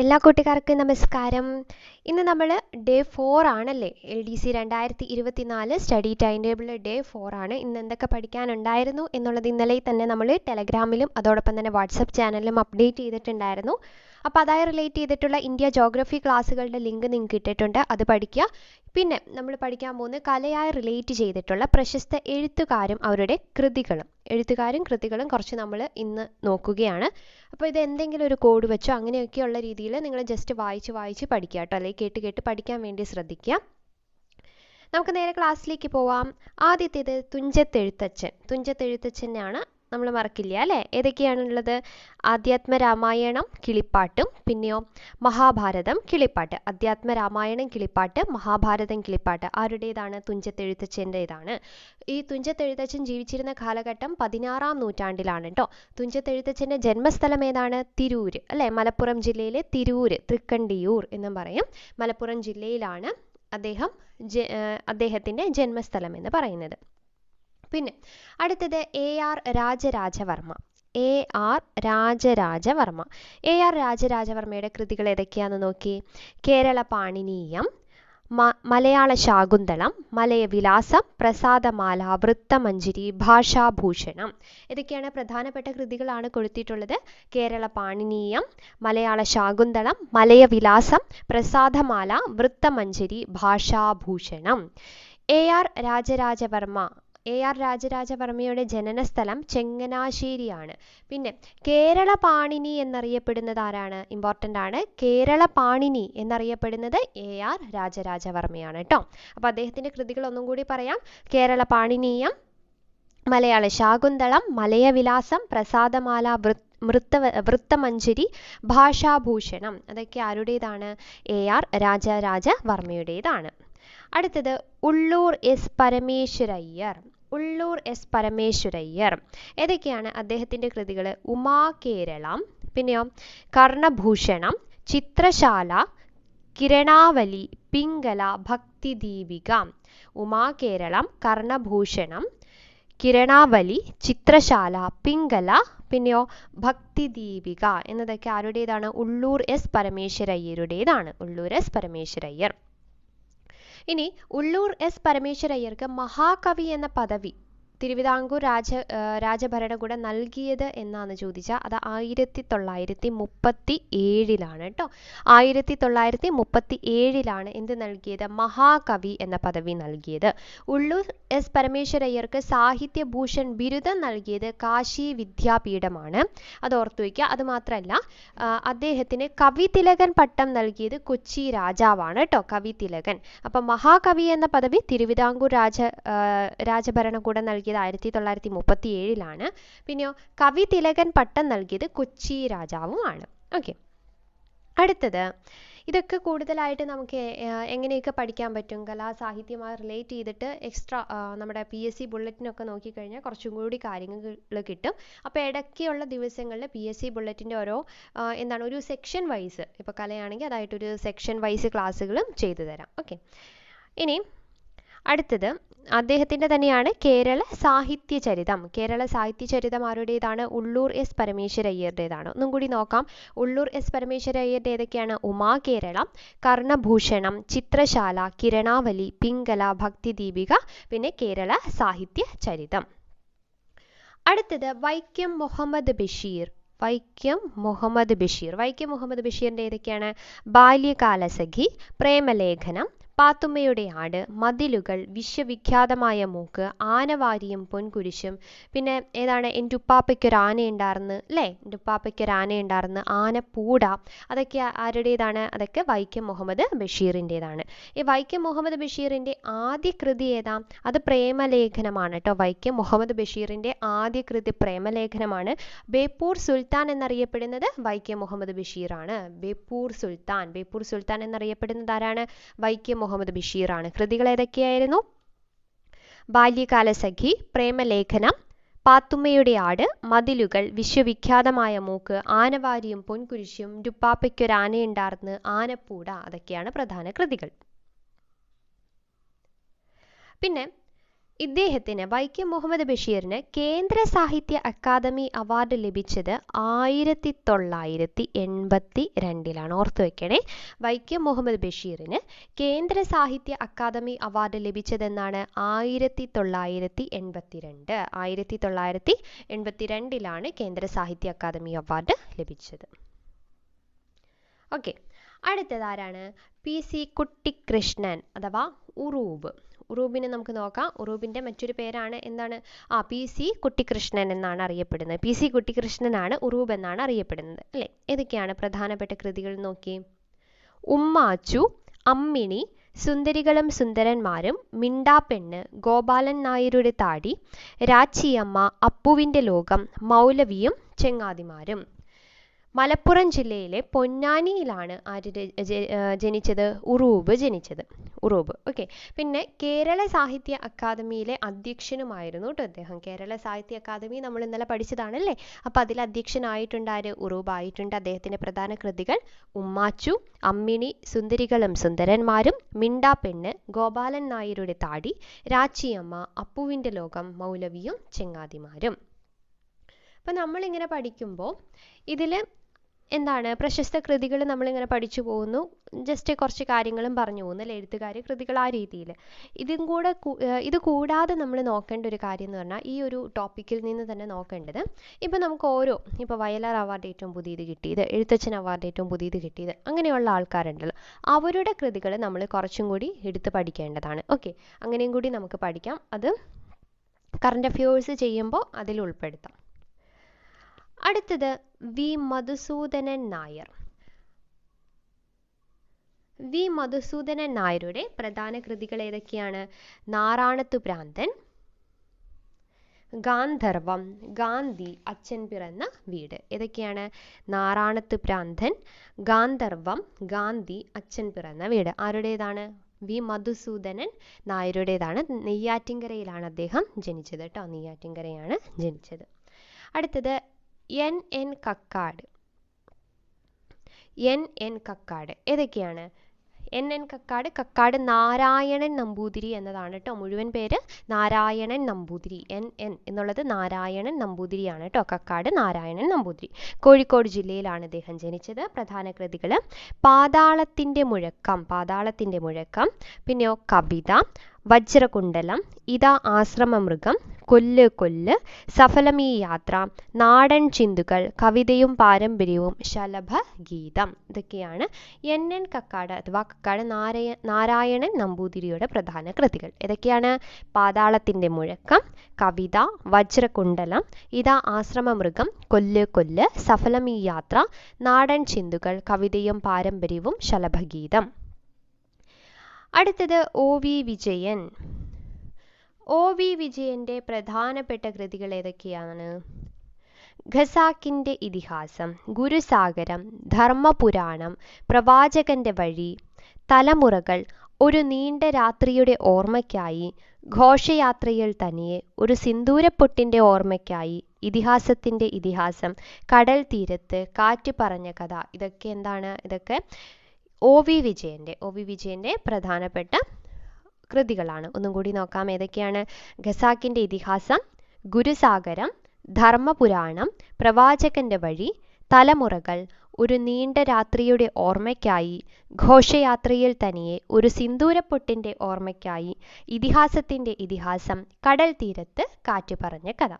എല്ലാ കൂട്ടുകാർക്കും നമസ്കാരം. ഇന്ന് നമ്മൾ ഡേ ഫോർ ആണല്ലേ? എൽ ഡി സി രണ്ടായിരത്തി ഇരുപത്തി നാല് study time table day four ആണ്. ഇന്ന് എന്തൊക്കെ പഠിക്കാനുണ്ടായിരുന്നു എന്നുള്ളത് ഇന്നലെ തന്നെ നമ്മൾ ടെലഗ്രാമിലും അതോടൊപ്പം തന്നെ വാട്സപ്പ് ചാനലിലും അപ്ഡേറ്റ് ചെയ്തിട്ടുണ്ടായിരുന്നു. അപ്പോൾ അതായി റിലേറ്റ് ചെയ്തിട്ടുള്ള ഇന്ത്യ ജോഗ്രഫി ക്ലാസ്സുകളുടെ ലിങ്ക് നിങ്ങൾക്ക് ഇട്ടിട്ടുണ്ട് അത് പഠിക്കുക പിന്നെ നമ്മൾ പഠിക്കാൻ പോകുന്ന കലയായി റിലേറ്റ് ചെയ്തിട്ടുള്ള പ്രശസ്ത എഴുത്തുകാരും അവരുടെ കൃതികളും. എഴുത്തുകാരും കൃതികളും കുറച്ച് നമ്മൾ ഇന്ന് നോക്കുകയാണ്. അപ്പോൾ ഇത് എന്തെങ്കിലും ഒരു കോഡ് വെച്ചോ അങ്ങനെയൊക്കെയുള്ള രീതിയിൽ നിങ്ങൾ ജസ്റ്റ് വായിച്ച് വായിച്ച് പഠിക്കുക കേട്ടോ. അല്ലെങ്കിൽ കേട്ട് കേട്ട് പഠിക്കാൻ വേണ്ടി ശ്രദ്ധിക്കുക നമുക്ക് നേരെ ക്ലാസ്സിലേക്ക് പോവാം. ആദ്യത്തേത് തുഞ്ചത്തെഴുത്തച്ഛൻ. തുഞ്ചത്തെഴുത്തച്ഛനാണ് നമ്മൾ മറക്കില്ല അല്ലേ? ഏതൊക്കെയാണുള്ളത്? ആധ്യാത്മ രാമായണം കിളിപ്പാട്ടും പിന്നെയോ മഹാഭാരതം കിളിപ്പാട്ട്. അധ്യാത്മ രാമായണം കിളിപ്പാട്ട് മഹാഭാരതം കിളിപ്പാട്ട്. ആരുടേതാണ്? തുഞ്ചത്തെഴുത്തച്ഛന്റെതാണ്. ഈ തുഞ്ചത്തെഴുത്തച്ഛൻ ജീവിച്ചിരുന്ന കാലഘട്ടം പതിനാറാം നൂറ്റാണ്ടിലാണ് കേട്ടോ തുഞ്ചത്തെഴുത്തച്ഛന്റെ ജന്മസ്ഥലം ഏതാണ്? തിരൂര് അല്ലേ? മലപ്പുറം ജില്ലയിലെ തിരൂര് തൃക്കണ്ടിയൂർ എന്നും പറയും. മലപ്പുറം ജില്ലയിലാണ് അദ്ദേഹം അദ്ദേഹത്തിന്റെ ജന്മസ്ഥലം എന്ന് പറയുന്നത്. പിന്നെ അടുത്തത് A R Rajarajavarma. A R Rajarajavarma. A R രാജരാജവർമ്മയുടെ കൃതികൾ ഏതൊക്കെയാണെന്ന് നോക്കി. കേരള പാണിനീയം മലയാള ശാകുന്തളം മലയവിലാസം പ്രസാദമാല വൃത്തമഞ്ജരി ഭാഷാഭൂഷണം. ഇതൊക്കെയാണ് പ്രധാനപ്പെട്ട കൃതികളാണ് കൊടുത്തിട്ടുള്ളത് Kerala Panineeyam Malayala Shakuntalam Malayavilasam Prasadamala Vrithamanjari Bhashabhushanam. A R Rajarajavarma A R രാജരാജവർമ്മയുടെ ജനനസ്ഥലം ചെങ്ങനാശ്ശേരിയാണ്. പിന്നെ കേരള പാണിനി എന്നറിയപ്പെടുന്നത് ആരാണ്? ഇമ്പോർട്ടന്റ് ആണ്. കേരള പാണിനി എന്നറിയപ്പെടുന്നത് എ ആർ രാജരാജവർമ്മയാണ് കേട്ടോ അപ്പോൾ അദ്ദേഹത്തിന്റെ കൃതികൾ ഒന്നും കൂടി പറയാം. കേരള പാണിനീയം മലയാള ശാകുന്തളം മലയവിലാസം പ്രസാദമാല വൃ മൃത്ത വൃത്തമഞ്ജരി ഭാഷാഭൂഷണം. അതൊക്കെ ആരുടേതാണ്? എ ആർ രാജരാജവർമ്മയുടേതാണ്. അടുത്തത് ഉള്ളൂർ എസ് പരമേശ്വരയ്യർ. ഉള്ളൂർ എസ് പരമേശ്വരയ്യർ. ഏതൊക്കെയാണ് അദ്ദേഹത്തിന്റെ കൃതികൾ? ഉമാ കേരളം പിന്നെയോ കർണഭൂഷണം ചിത്രശാല കിരണാവലി പിങ്കല ഭക്തിദീപിക. ഉമാ കേരളം കർണഭൂഷണം കിരണാവലി ചിത്രശാല പിങ്കല പിന്നെയോ ഭക്തിദീപിക. എന്നതൊക്കെ ആരുടേതാണ്? ഉള്ളൂർ എസ് പരമേശ്വരയ്യരുടേതാണ്. ഉള്ളൂർ എസ് പരമേശ്വരയ്യർ. ഇനി ഉള്ളൂർ എസ് പരമേശ്വരയ്യർക്ക് മഹാകവി എന്ന പദവി. തിരുവിതാംകൂർ രാജ രാജഭരണകൂടം നൽകിയത് എന്നാണ് ചോദിച്ചാൽ അത് ആയിരത്തി തൊള്ളായിരത്തി മുപ്പത്തി ഏഴിലാണ് കേട്ടോ. ആയിരത്തി തൊള്ളായിരത്തി മുപ്പത്തി ഏഴിലാണ് എന്ത് നൽകിയത്? മഹാകവി എന്ന പദവി നൽകിയത്. ഉള്ളൂർ എസ് പരമേശ്വരയ്യർക്ക് സാഹിത്യഭൂഷൺ ബിരുദം നൽകിയത് കാശി വിദ്യാപീഠമാണ്. അത് ഓർത്തു വയ്ക്കുക. അത് മാത്രമല്ല അദ്ദേഹത്തിന് കവി തിലകൻ പട്ടം നൽകിയത് കൊച്ചി രാജാവാണ് കേട്ടോ കവി തിലകൻ അപ്പം മഹാകവി എന്ന പദവി തിരുവിതാംകൂർ രാജ രാജഭരണകൂടം നൽകിയത് ആയിരത്തി തൊള്ളായിരത്തി മുപ്പത്തി ഏഴിലാണ് പിന്നെയോ കവി തിലകൻ പട്ടം നൽകിയത് കൊച്ചി രാജാവുമാണ്. ഓക്കെ. അടുത്തത് ഇതൊക്കെ കൂടുതലായിട്ട് നമുക്ക് എങ്ങനെയൊക്കെ പഠിക്കാൻ പറ്റും? കലാസാഹിത്യമായി റിലേറ്റ് ചെയ്തിട്ട് എക്സ്ട്രാ നമ്മുടെ പി എസ് സി ബുള്ളറ്റിനൊക്കെ നോക്കിക്കഴിഞ്ഞാൽ കുറച്ചും കൂടി കാര്യങ്ങൾ കിട്ടും. അപ്പോൾ ഇടയ്ക്കുള്ള ദിവസങ്ങളിൽ പി എസ് സി ബുള്ളറ്റിന്റെ ഓരോ എന്താണ് ഒരു സെക്ഷൻ വൈസ് ഇപ്പോൾ കലയാണെങ്കിൽ അതായിട്ടൊരു സെക്ഷൻ വൈസ് ക്ലാസ്സുകളും ചെയ്തു തരാം. ഓക്കെ. ഇനി അടുത്തത് അദ്ദേഹത്തിന്റെ തന്നെയാണ് കേരള സാഹിത്യ ചരിതം കേരള സാഹിത്യ ചരിതം ആരുടേതാണ്? ഉള്ളൂർ എസ് പരമേശ്വരയ്യരുടേതാണ്. ഒന്നും കൂടി നോക്കാം. ഉള്ളൂർ എസ് പരമേശ്വരയ്യരുടെ ഏതൊക്കെയാണ്? ഉമാ കേരളം കർണഭൂഷണം ചിത്രശാല കിരണാവലി പിങ്കല ഭക്തിദീപിക പിന്നെ കേരള സാഹിത്യ ചരിതം അടുത്തത് വൈക്കം മുഹമ്മദ് ബഷീർ. വൈക്കം മുഹമ്മദ് ബഷീർ. വൈക്കം മുഹമ്മദ് ബഷീറിന്റെ ഏതൊക്കെയാണ്? ബാല്യകാലസഖി പ്രേമലേഖനം പാത്തുമ്മയുടെ ആട് മതിലുകൾ വിശ്വവിഖ്യാതമായ മൂക്ക് ആനവാരിയും പൊൻകുരിശും. പിന്നെ ഏതാണ്? എന്റെ ഉപ്പാപ്പയ്ക്കൊരു ആനയുണ്ടായിരുന്നു അല്ലേ? എന്റെ ഉപ്പാപ്പയ്ക്കൊരു ആനയുണ്ടായിരുന്നു ആനപ്പൂട. അതൊക്കെ ആരുടേതാണ്? അതൊക്കെ വൈക്കം മുഹമ്മദ് ബഷീറിന്റെതാണ്. ഈ വൈക്കം മുഹമ്മദ് ബഷീറിന്റെ ആദ്യ കൃതി ഏതാ? അത് പ്രേമലേഖനമാണ് കേട്ടോ. വൈക്കം മുഹമ്മദ് ബഷീറിന്റെ ആദ്യ കൃതി പ്രേമലേഖനമാണ്. ബേപ്പൂർ സുൽത്താൻ എന്നറിയപ്പെടുന്നത് വൈക്കം മുഹമ്മദ് ബഷീറാണ്. ബേപ്പൂർ സുൽത്താൻ. ബേപ്പൂർ സുൽത്താൻ എന്നറിയപ്പെടുന്നത് ആരാണ്? വൈക്കം മുഹമ്മദ് ബഷീറാണ്. കൃതികൾ ഏതൊക്കെയായിരുന്നു? ബാല്യകാലസഖി പ്രേമലേഖനം പാത്തുമ്മയുടെ ആട് മതിലുകൾ വിശ്വവിഖ്യാതമായ മൂക്ക് ആനവാരിയും പൊൻകുരിശും രുപ്പാപ്പയ്ക്കൊരാനയുണ്ടാർന്ന് ആനപ്പൂട അതൊക്കെയാണ് പ്രധാന കൃതികൾ. പിന്നെ ഇദ്ദേഹത്തിന് വൈക്കം മുഹമ്മദ് ബഷീറിന് കേന്ദ്ര സാഹിത്യ അക്കാദമി അവാർഡ് ലഭിച്ചത് ആയിരത്തി തൊള്ളായിരത്തി എൺപത്തി രണ്ടിലാണ് ഓർത്തു വെക്കണേ. വൈക്കം മുഹമ്മദ് ബഷീറിന് കേന്ദ്ര സാഹിത്യ അക്കാദമി അവാർഡ് ലഭിച്ചതെന്നാണ് ആയിരത്തി തൊള്ളായിരത്തി എൺപത്തിരണ്ട് ആയിരത്തി തൊള്ളായിരത്തി എൺപത്തിരണ്ടിലാണ് കേന്ദ്ര സാഹിത്യ അക്കാദമി അവാർഡ് ലഭിച്ചത്. ഓക്കെ. അടുത്തതാരാണ് പി സി കുട്ടിക്കൃഷ്ണൻ അഥവാ ഉറൂബ് ഉറൂബിനെ നമുക്ക് നോക്കാം. ഉറൂബിന്റെ മറ്റൊരു പേരാണ് എന്താണ്? ആ പി സി കുട്ടിക്കൃഷ്ണൻ എന്നാണ് അറിയപ്പെടുന്നത്. പി സി കുട്ടിക്കൃഷ്ണനാണ് ഉറൂബ് എന്നാണ് അറിയപ്പെടുന്നത്. അല്ലേ? ഏതൊക്കെയാണ് പ്രധാനപ്പെട്ട കൃതികൾ നോക്കി? ഉമ്മാച്ചു അമ്മിണി സുന്ദരികളും സുന്ദരന്മാരും മിണ്ടാപ്പെണ്ണ് ഗോപാലൻ നായരുടെ താടി രാച്ചിയമ്മ അപ്പുവിന്റെ ലോകം മൗലവിയും ചെങ്ങാതിമാരും. മലപ്പുറം ജില്ലയിലെ പൊന്നാനിയിലാണ് ആര് ജനിച്ചത്? ഉറൂബ് ജനിച്ചത്. ഉറൂബ്. ഓക്കെ പിന്നെ കേരള സാഹിത്യ അക്കാദമിയിലെ അധ്യക്ഷനുമായിരുന്നു കേട്ടോ അദ്ദേഹം കേരള സാഹിത്യ അക്കാദമി നമ്മൾ ഇന്നലെ പഠിച്ചതാണല്ലേ? അപ്പോൾ അതിൽ അധ്യക്ഷനായിട്ടുണ്ട് ആര്? ഉറൂബ് ആയിട്ടുണ്ട്. അദ്ദേഹത്തിന്റെ പ്രധാന കൃതികൾ ഉമ്മാച്ചു അമ്മിണി സുന്ദരികളും സുന്ദരന്മാരും മിണ്ടാപ്പെണ്ണ് ഗോപാലൻ നായരുടെ താടി രാച്ചിയമ്മ അപ്പുവിന്റെ ലോകം മൗലവിയും ചെങ്ങാതിമാരും. അപ്പം നമ്മളിങ്ങനെ പഠിക്കുമ്പോൾ ഇതിൽ എന്താണ്? പ്രശസ്ത കൃതികൾ നമ്മളിങ്ങനെ പഠിച്ചു പോകുന്നു. ജസ്റ്റ് കുറച്ച് കാര്യങ്ങളും പറഞ്ഞു പോകുന്നു അല്ലേ? എഴുത്തുകാർ കൃതികൾ ആ രീതിയിൽ ഇതും കൂടെ ഇത് കൂടാതെ നമ്മൾ നോക്കേണ്ട ഒരു കാര്യം എന്ന് പറഞ്ഞാൽ ഈ ഒരു ടോപ്പിക്കിൽ നിന്ന് തന്നെ നോക്കേണ്ടത് ഇപ്പം നമുക്ക് ഓരോ ഇപ്പോൾ വയലാർ അവാർഡ് ഏറ്റവും പുതിയത് കിട്ടിയത് എഴുത്തച്ഛൻ അവാർഡ് ഏറ്റവും പുതിയത് കിട്ടിയത് അങ്ങനെയുള്ള ആൾക്കാരുണ്ടല്ലോ. അവരുടെ കൃതികൾ നമ്മൾ കുറച്ചും കൂടി എടുത്ത് പഠിക്കേണ്ടതാണ്. ഓക്കെ. അങ്ങനെയും കൂടി നമുക്ക് പഠിക്കാം. അത് കറണ്ട് അഫയേഴ്സ് ചെയ്യുമ്പോൾ അതിൽ ഉൾപ്പെടുത്താം. അടുത്തത് വി മധുസൂദനൻ നായർ. വി മധുസൂദനൻ നായരുടെ പ്രധാന കൃതികൾ ഏതൊക്കെയാണ്? നാറാണത്തു ഭ്രാന്തൻ ഗാന്ധർവം ഗാന്ധി അച്ഛൻ പിറന്ന വീട്. ഏതൊക്കെയാണ്? നാറാണത്ത് ഭ്രാന്തൻ ഗാന്ധർവം ഗാന്ധി അച്ഛൻ പിറന്ന വീട്. ആരുടേതാണ്? വി മധുസൂദനൻ നായരുടേതാണ്. നെയ്യാറ്റിൻകരയിലാണ് അദ്ദേഹം ജനിച്ചത് കേട്ടോ. നെയ്യാറ്റിൻകരയാണ് ജനിച്ചത്. അടുത്തത് N N Kakkad. N N Kakkad. ഏതൊക്കെയാണ്? എൻ എൻ കക്കാട് കക്കാട് നാരായണൻ നമ്പൂതിരി എന്നതാണ് കേട്ടോ. മുഴുവൻ പേര് നാരായണൻ നമ്പൂതിരി. എൻ എൻ എന്നുള്ളത് നാരായണൻ നമ്പൂതിരിയാണ് കേട്ടോ. കക്കാട് നാരായണൻ നമ്പൂതിരി. കോഴിക്കോട് ജില്ലയിലാണ് അദ്ദേഹം ജനിച്ചത്. പ്രധാന കൃതികൾ പാതാളത്തിന്റെ മുഴക്കം പാതാളത്തിന്റെ മുഴക്കം പിന്നെയോ കവിത വജ്രകുണ്ടലം ഇതാ ആശ്രമമൃഗം കൊല്ല് കൊല്ല് സഫലമീ യാത്ര നാടൻ ചിന്തുകൾ കവിതയും പാരമ്പര്യവും ശലഭ ഗീതം ഇതൊക്കെയാണ് എൻ എൻ കക്കാട് അഥവാ കക്കാട് നാരായ നാരായണൻ നമ്പൂതിരിയുടെ പ്രധാന കൃതികൾ. ഏതൊക്കെയാണ് പാതാളത്തിന്റെ മുഴക്കം കവിത വജ്രകുണ്ടലം ഇതാ ആശ്രമമൃഗം കൊല്ല് കൊല്ല് സഫലമീ യാത്ര നാടൻ ചിന്തുകൾ കവിതയും പാരമ്പര്യവും ശലഭഗീതം. അടുത്തത് O V Vijayan. O V വിജയന്റെ പ്രധാനപ്പെട്ട കൃതികൾ ഏതൊക്കെയാണ്? ഖസാക്കിന്റെ ഇതിഹാസം ഗുരുസാഗരം ധർമ്മപുരാണം പ്രവാചകന്റെ വഴി തലമുറകൾ ഒരു നീണ്ട രാത്രിയുടെ ഓർമ്മയ്ക്കായി ഘോഷയാത്രയിൽ തനിയെ ഒരു സിന്ദൂരപ്പൊട്ടിന്റെ ഓർമ്മയ്ക്കായി ഇതിഹാസത്തിന്റെ ഇതിഹാസം കടൽ തീരത്ത് കാറ്റ് പറഞ്ഞ കഥ ഇതൊക്കെ എന്താണ്? ഇതൊക്കെ ഒ വി വിജയന്റെ ഒ വി വിജയന്റെ പ്രധാനപ്പെട്ട കൃതികളാണ്. ഒന്നും കൂടി നോക്കാം ഏതൊക്കെയാണ്? ഖസാക്കിന്റെ ഇതിഹാസം ഗുരുസാഗരം ധർമ്മപുരാണം പ്രവാചകന്റെ വഴി തലമുറകൾ ഒരു നീണ്ട രാത്രിയുടെ ഓർമ്മയ്ക്കായി ഘോഷയാത്രയിൽ തനിയെ ഒരു സിന്ദൂരപ്പൊട്ടിന്റെ ഓർമ്മയ്ക്കായി ഇതിഹാസത്തിന്റെ ഇതിഹാസം കടൽ തീരത്ത് കാറ്റ് പറഞ്ഞ കഥ.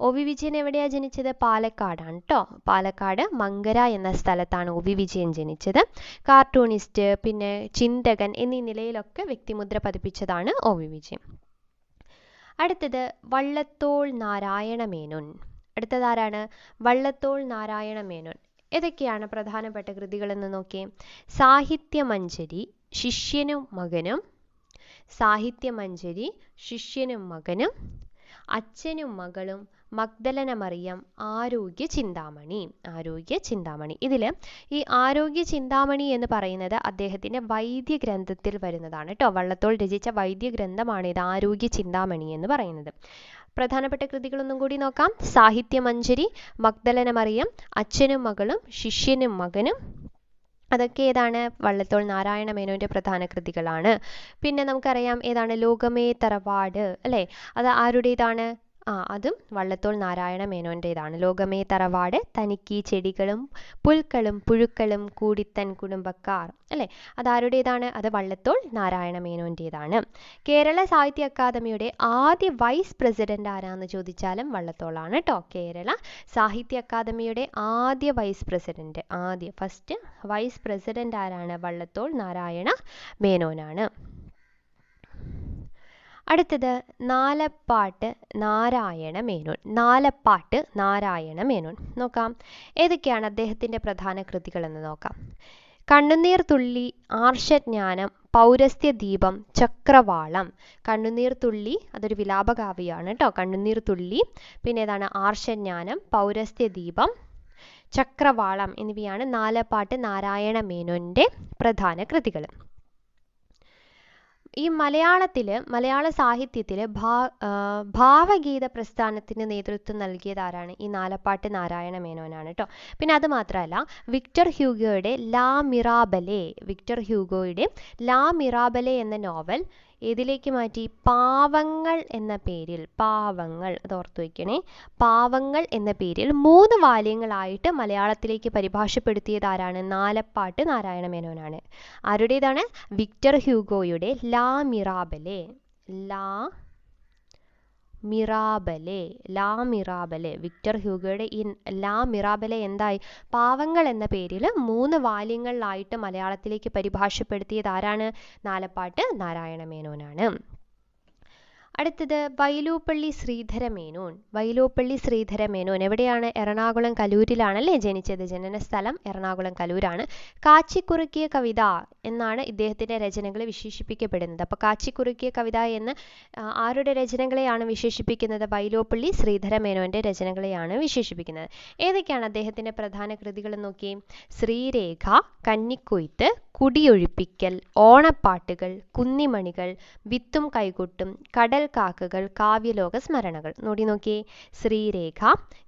ഒ വി വിജയൻ എവിടെയാണ് ജനിച്ചത്? പാലക്കാടാണ് കേട്ടോ പാലക്കാട് മങ്കര എന്ന സ്ഥലത്താണ് ഒ വി വിജയൻ ജനിച്ചത്. കാർട്ടൂണിസ്റ്റ് പിന്നെ ചിന്തകൻ എന്നീ നിലയിലൊക്കെ വ്യക്തിമുദ്ര പതിപ്പിച്ചതാണ് ഒ വി വിജയൻ. അടുത്തത് വള്ളത്തോൾ നാരായണ മേനോൻ. അടുത്തതാരാണ്? വള്ളത്തോൾ നാരായണ മേനോൻ. ഏതൊക്കെയാണ് പ്രധാനപ്പെട്ട കൃതികളെന്ന് നോക്കിയേ? സാഹിത്യമഞ്ജരി ശിഷ്യനും മകനും. സാഹിത്യമഞ്ജരി ശിഷ്യനും മകനും. അച്ഛനും മകളും മഗ്ദലന മറിയം ആരോഗ്യ ചിന്താമണി. ആരോഗ്യ ചിന്താമണി. ഇതിൽ ഈ ആരോഗ്യ ചിന്താമണി എന്ന് പറയുന്നത് അദ്ദേഹത്തിന്റെ വൈദ്യ ഗ്രന്ഥത്തിൽ വരുന്നതാണ് കേട്ടോ. വള്ളത്തോൾ രചിച്ച വൈദ്യ ഗ്രന്ഥമാണ് ഇത് ആരോഗ്യ ചിന്താമണി എന്ന് പറയുന്നത്. പ്രധാനപ്പെട്ട കൃതികളൊന്നും കൂടി നോക്കാം. സാഹിത്യമഞ്ജരി മഗ്ദലന മറിയം അച്ഛനും മകളും ശിഷ്യനും മകനും. അതൊക്കെ ഏതാണ്? വള്ളത്തോൾ നാരായണ മേനോന്റെ പ്രധാന കൃതികളാണ്. പിന്നെ നമുക്കറിയാം ഏതാണ്? ലോകമേ തറവാട് അല്ലേ? അത് ആരുടേതാണ്? ആ അതും വള്ളത്തോൾ നാരായണ മേനോന്റേതാണ്. ലോകമേ തറവാട് തനിക്ക് ചെടികളും പുൽക്കളും പുഴുക്കളും കൂടിത്തൻ കുടുംബക്കാർ അല്ലേ? അതാരുടേതാണ്? അത് വള്ളത്തോൾ നാരായണ മേനോന്റേതാണ്. കേരള സാഹിത്യ അക്കാദമിയുടെ ആദ്യ വൈസ് പ്രസിഡന്റ് ആരാന്ന് ചോദിച്ചാലും വള്ളത്തോളാണ് കേട്ടോ കേരള സാഹിത്യ അക്കാദമിയുടെ ആദ്യ വൈസ് പ്രസിഡന്റ് ആദ്യ ഫസ്റ്റ് വൈസ് പ്രസിഡന്റ് ആരാണ്? വള്ളത്തോൾ നാരായണ മേനോനാണ്. അടുത്തത് നാലപ്പാട്ട് നാരായണ മേനോൻ നാലപ്പാട്ട് നാരായണ മേനോൻ നോക്കാം ഏതൊക്കെയാണ് അദ്ദേഹത്തിന്റെ പ്രധാന കൃതികളെന്ന് നോക്കാം. കണ്ണുനീർ തുള്ളി ആർഷജ്ഞാനം പൗരസ്ത്യ ദീപം ചക്രവാളം. കണ്ണുനീർ തുള്ളി അതൊരു വിലാപകാവ്യമാണ് കേട്ടോ കണ്ണുനീർ തുള്ളി പിന്നെ ഏതാണ്? ആർഷജ്ഞാനം പൗരസ്ത്യ ദീപം ചക്രവാളം എന്നിവയാണ് നാലപ്പാട്ട് നാരായണ മേനോന്റെ പ്രധാന കൃതികൾ ഈ മലയാളത്തിൽ മലയാള സാഹിത്യത്തിൽ ഭാ ഭാവഗീത പ്രസ്ഥാനത്തിന് നേതൃത്വം നൽകിയതാരാണ് ഈ നാലപ്പാട്ട് നാരായണ മേനോനാണ് കേട്ടോ പിന്നെ അത് മാത്രമല്ല വിക്ടർ ഹ്യൂഗോയുടെ ലാ മിറാബലെ വിക്ടർ ഹ്യൂഗോയുടെ ലാ മിറാബലെ എന്ന നോവൽ ഏതിലേക്ക് മാറ്റി? പാവങ്ങൾ എന്ന പേരിൽ. പാവങ്ങൾ അത് ഓർത്തു വയ്ക്കണേ പാവങ്ങൾ എന്ന പേരിൽ മൂന്ന് വാല്യങ്ങളായിട്ട് മലയാളത്തിലേക്ക് പരിഭാഷപ്പെടുത്തിയത് ആരാണ്? നാലപ്പാട്ട് നാരായണ മേനോനാണ്. ആരുടേതാണ്? വിക്ടർ ഹ്യൂഗോയുടെ ലാ മിറാബലെ. ലാ മിറാബലെ ലാ മിറാബലെ. വിക്ടർ ഹ്യൂഗോയുടെ ഈ ലാ മിറാബലെ എന്തായി? പാവങ്ങൾ എന്ന പേരിൽ മൂന്ന് വാല്യങ്ങളിലായിട്ട് മലയാളത്തിലേക്ക് പരിഭാഷപ്പെടുത്തിയത് ആരാണ്? നാലപ്പാട്ട് നാരായണ മേനോനാണ് അടുത്തത് വൈലോപ്പള്ളി ശ്രീധരമേനോൻ വൈലോപ്പള്ളി ശ്രീധര മേനോൻ എവിടെയാണ്? എറണാകുളം കലൂരിലാണല്ലേ ജനിച്ചത്. ജനന സ്ഥലം എറണാകുളം കലൂരാണ്. കാച്ചിക്കുറുക്കിയ കവിത എന്നാണ് ഇദ്ദേഹത്തിന്റെ രചനകളെ വിശേഷിപ്പിക്കപ്പെടുന്നത്. അപ്പോൾ കാച്ചിക്കുറുക്കിയ കവിത എന്ന് ആരുടെ രചനകളെയാണ് വിശേഷിപ്പിക്കുന്നത്? വൈലോപ്പള്ളി ശ്രീധര മേനോന്റെ രചനകളെയാണ് വിശേഷിപ്പിക്കുന്നത്. ഏതൊക്കെയാണ് അദ്ദേഹത്തിന്റെ പ്രധാന കൃതികൾ നോക്കി ശ്രീരേഖ കന്നിക്കൊയ്ത്ത് കുടിയൊഴിപ്പിക്കൽ ഓണപ്പാട്ടുകൾ കുന്നിമണികൾ വിത്തും കൈകൊട്ടും കടൽ കാക്കകൾ കാവ്യലോക സ്മരണകൾ നോടി നോക്കിയേ. ശ്രീരേഖ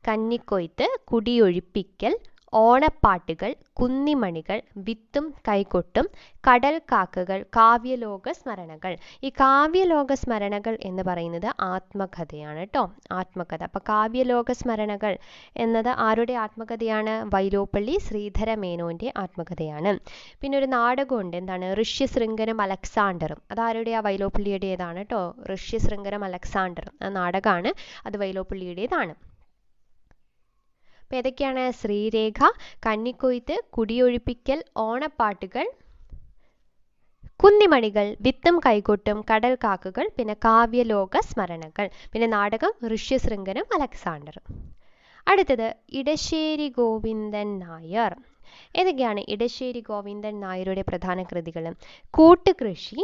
കന്നിക്കൊയ്ത്ത് കുടിയൊഴിപ്പിക്കൽ ഓണപ്പാട്ടുകൾ കുന്നിമണികൾ വിത്തും കൈകൊട്ടും കടൽ കാക്കകൾ കാവ്യലോക സ്മരണകൾ. ഈ കാവ്യലോക സ്മരണകൾ എന്ന് പറയുന്നത് ആത്മകഥയാണ് കേട്ടോ ആത്മകഥ. അപ്പോൾ കാവ്യലോക സ്മരണകൾ എന്നത് ആരുടെ ആത്മകഥയാണ്? വൈലോപ്പള്ളി ശ്രീധര മേനോന്റെ ആത്മകഥയാണ്. പിന്നെ ഒരു നാടകമുണ്ട്. എന്താണ്? ഋഷ്യശൃംഗനും അലക്സാണ്ടറും. അത് ആ വൈലോപ്പള്ളിയുടേതാണ് കേട്ടോ ഋഷ്യശൃംഗനം അലക്സാണ്ടറും. ആ നാടകമാണ് അത് വൈലോപ്പള്ളിയുടേതാണ്. അപ്പോൾ ഏതൊക്കെയാണ്? ശ്രീരേഖ കന്നിക്കൊയ്ത്ത് കുടിയൊഴിപ്പിക്കൽ ഓണപ്പാട്ടുകൾ കുന്നിമണികൾ വിത്തും കൈകൊട്ടും കടൽ കാക്കുകൾ പിന്നെ കാവ്യലോക സ്മരണകൾ പിന്നെ നാടകം ഋഷ്യശൃംഗനും അലക്സാണ്ടർ. അടുത്തത് ഇടശ്ശേരി ഗോവിന്ദൻ നായർ. ഏതൊക്കെയാണ് ഇടശ്ശേരി ഗോവിന്ദൻ നായരുടെ പ്രധാന കൃതികൾ? കൂട്ടുകൃഷി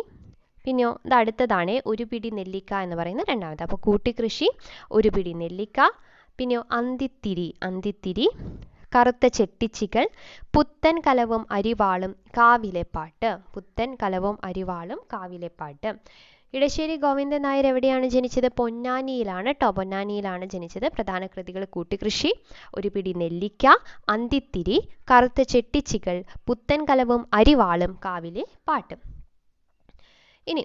പിന്നെയോ ഇത് അടുത്തതാണ് ഒരു പിടി നെല്ലിക്ക എന്ന് പറയുന്ന രണ്ടാമത്. അപ്പോൾ കൂട്ടുകൃഷി ഒരു പിടി നെല്ലിക്ക പിന്നെയോ അന്തിത്തിരി അന്തിത്തിരി കറുത്ത ചെട്ടിച്ചികൾ പുത്തൻ കലവും അരിവാളും കാവിലെ പാട്ട് പുത്തൻ കലവും അരിവാളും കാവിലെ പാട്ട് ഇടശ്ശേരി ഗോവിന്ദൻ നായർ എവിടെയാണ് ജനിച്ചത്? പൊന്നാനിയിലാണ് കേട്ടോ പൊന്നാനിയിലാണ് ജനിച്ചത്. പ്രധാന കൃതികൾ കൂട്ടുകൃഷി ഒരു പിടി നെല്ലിക്ക അന്തിത്തിരി കറുത്ത ചെട്ടിച്ചികൾ പുത്തൻ കലവും അരിവാളും കാവിലെ പാട്ട്. ഇനി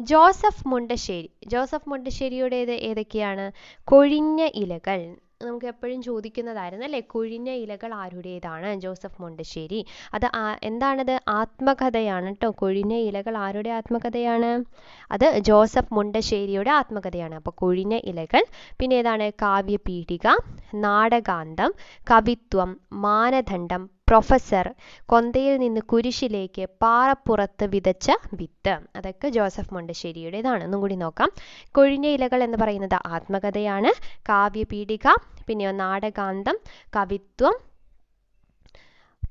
ജോസഫ് മുണ്ടശ്ശേരി. ജോസഫ് മുണ്ടശ്ശേരിയുടേത് ഏതൊക്കെയാണ്? കൊഴിഞ്ഞ ഇലകൾ. നമുക്ക് എപ്പോഴും ചോദിക്കുന്നതായിരുന്നു അല്ലേ? കൊഴിഞ്ഞ ഇലകൾ ആരുടേതാണ്? ജോസഫ് മുണ്ടശ്ശേരി. അത് എന്താണത്? ആത്മകഥയാണ് കേട്ടോ കൊഴിഞ്ഞ ഇലകൾ ആരുടെ ആത്മകഥയാണ്? അത് ജോസഫ് മുണ്ടശ്ശേരിയുടെ ആത്മകഥയാണ്. അപ്പോൾ കൊഴിഞ്ഞ ഇലകൾ. പിന്നെ ഏതാണ്? കാവ്യപീഠിക. നാടകാന്തം കവിത്വം മാനദണ്ഡം പ്രൊഫസർ കൊന്തയിൽ നിന്ന് കുരിശിലേക്ക് പാറപ്പുറത്ത് വിതച്ച വിത്ത്. അതൊക്കെ ജോസഫ് മുണ്ടശ്ശേരിയുടേതാണ്. ഒന്നും കൂടി നോക്കാം. കൊഴിഞ്ഞ ഇലകൾ എന്ന് പറയുന്നത് ആത്മകഥയാണ്. കാവ്യപീഠിക പിന്നെ നാടകാന്തം കവിത്വം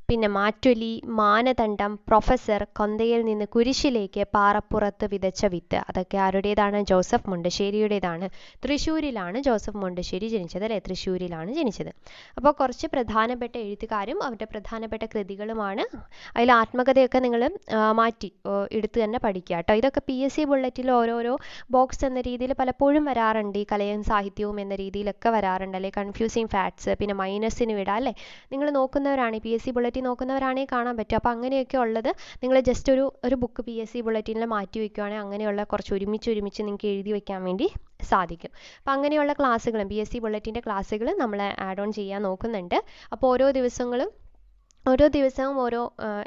പിന്നെ മാറ്റൊലി മാനദണ്ഡം പ്രൊഫസർ കൊന്തയിൽ നിന്ന് കുരിശിലേക്ക് പാറപ്പുറത്ത് വിതച്ച വിത്ത്. അതൊക്കെ ആരുടേതാണ്? ജോസഫ് മുണ്ടശ്ശേരിയുടേതാണ്. തൃശ്ശൂരിലാണ് ജോസഫ് മുണ്ടശ്ശേരി ജനിച്ചത് അല്ലേ? തൃശ്ശൂരിലാണ് ജനിച്ചത്. അപ്പോൾ കുറച്ച് പ്രധാനപ്പെട്ട എഴുത്തുകാരും അവരുടെ പ്രധാനപ്പെട്ട കൃതികളുമാണ്. അതിൽ ആത്മകഥയൊക്കെ നിങ്ങൾ മാറ്റി എടുത്ത് തന്നെ പഠിക്കുക കേട്ടോ. ഇതൊക്കെ പി എസ് സി ബുള്ളറ്റിൽ ഓരോരോ ബോക്സ് എന്ന രീതിയിൽ പലപ്പോഴും വരാറുണ്ട്. ഈ കലയും സാഹിത്യവും എന്ന രീതിയിലൊക്കെ വരാറുണ്ട്. അല്ലെ? കൺഫ്യൂസിങ് ഫാക്ട്സ് പിന്നെ മൈനസിന് വിടാം അല്ലേ? നിങ്ങൾ നോക്കുന്നവരാണ് പി എസ് സി ബുള്ളറ്റിൻ നോക്കുന്നവരാണെങ്കിൽ കാണാൻ പറ്റും. അപ്പോൾ അങ്ങനെയൊക്കെ ഉള്ളത് നിങ്ങൾ ജസ്റ്റ് ഒരു ഒരു ബുക്ക് പി എസ് സി ബുള്ളറ്റിനിൽ മാറ്റി വയ്ക്കുകയാണെങ്കിൽ അങ്ങനെയുള്ള കുറച്ച് ഒരുമിച്ച് ഒരുമിച്ച് നിങ്ങൾക്ക് എഴുതി വയ്ക്കാൻ വേണ്ടി സാധിക്കും. അപ്പോൾ അങ്ങനെയുള്ള ക്ലാസ്സുകളും പി എസ് സി ബുള്ളറ്റിന്റെ ക്ലാസ്സുകൾ നമ്മൾ ആഡ് ഓൺ ചെയ്യാൻ നോക്കുന്നുണ്ട്. അപ്പോൾ ഓരോ ദിവസങ്ങളും ഓരോ ദിവസവും ഓരോ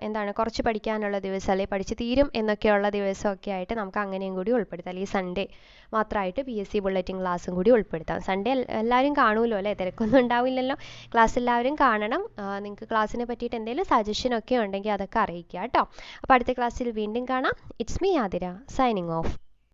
എന്താണ് കുറച്ച് പഠിക്കാനുള്ള ദിവസം അല്ലെങ്കിൽ പഠിച്ച് തീരും എന്നൊക്കെയുള്ള ദിവസമൊക്കെ ആയിട്ട് നമുക്ക് അങ്ങനെയും കൂടി ഉൾപ്പെടുത്താം. അല്ലെങ്കിൽ സൺഡേ മാത്രമായിട്ട് പി എസ് സി ബുള്ളറ്റിൻ ക്ലാസ്സും കൂടി ഉൾപ്പെടുത്താം. സൺഡേ എല്ലാവരും കാണുമല്ലോ അല്ലേ? തിരക്കൊന്നും ഉണ്ടാവില്ലല്ലോ. ക്ലാസ് എല്ലാവരും കാണണം. നിങ്ങൾക്ക് ക്ലാസ്സിനെ പറ്റിയിട്ട് എന്തെങ്കിലും ഒക്കെ ഉണ്ടെങ്കിൽ അതൊക്കെ അറിയിക്കുക കേട്ടോ. അപ്പോൾ അടുത്ത ക്ലാസ്സിൽ വീണ്ടും കാണാം. It's me Athira signing off